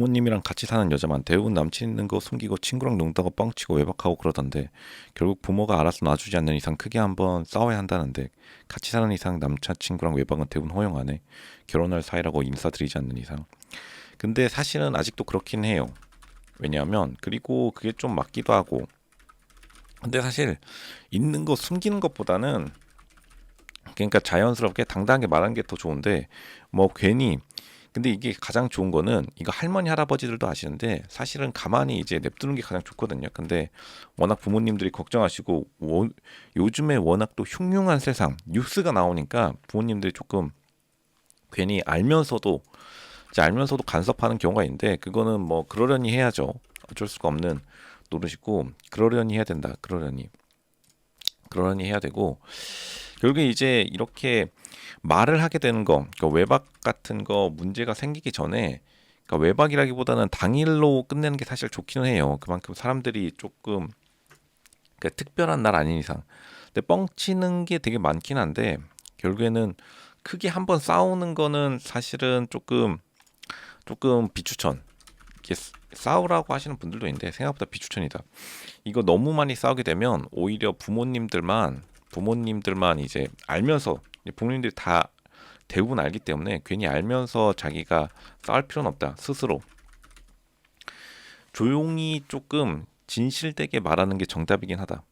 부모님이랑 같이 사는 여자만 대부분 남친 있는 거 숨기고 친구랑 농다고 뻥치고 외박하고 그러던데 결국 부모가 알아서 놔주지 않는 이상 크게 한번 싸워야 한다는데 같이 사는 이상 남자친구랑 외박은 대부분 허용하네. 결혼할 사이라고 인사드리지 않는 이상. 근데 사실은 아직도 그렇긴 해요. 왜냐하면 그리고 그게 좀 맞기도 하고. 근데 사실 있는 거 숨기는 것보다는 그러니까 자연스럽게 당당하게 말하는 게 더 좋은데 뭐 괜히 근데 이게 가장 좋은 거는 이거 할머니 할아버지들도 아시는데 사실은 가만히 이제 냅두는 게 가장 좋거든요. 근데 워낙 부모님들이 걱정하시고 워- 요즘에 워낙 또 흉흉한 세상 뉴스가 나오니까 부모님들이 조금 괜히 알면서도 이제 알면서도 간섭하는 경우가 있는데 그거는 뭐 그러려니 해야죠. 어쩔 수가 없는 노릇이고 그러려니 해야 된다. 그러려니 그러려니 해야 되고 결국에 이제 이렇게 말을 하게 되는 거, 그러니까 외박 같은 거 문제가 생기기 전에, 그러니까 외박이라기보다는 당일로 끝내는 게 사실 좋기는 해요. 그만큼 사람들이 조금 그러니까 특별한 날 아닌 이상. 근데 뻥치는 게 되게 많긴 한데 결국에는 크게 한번 싸우는 거는 사실은 조금 조금 비추천. 이게 싸우라고 하시는 분들도 있는데 생각보다 비추천이다. 이거 너무 많이 싸우게 되면 오히려 부모님들만 부모님들만 이제 알면서 부모님들이 다 대부분 알기 때문에 괜히 알면서 자기가 싸울 필요는 없다 스스로. 조용히 조금 진실되게 말하는 게 정답이긴 하다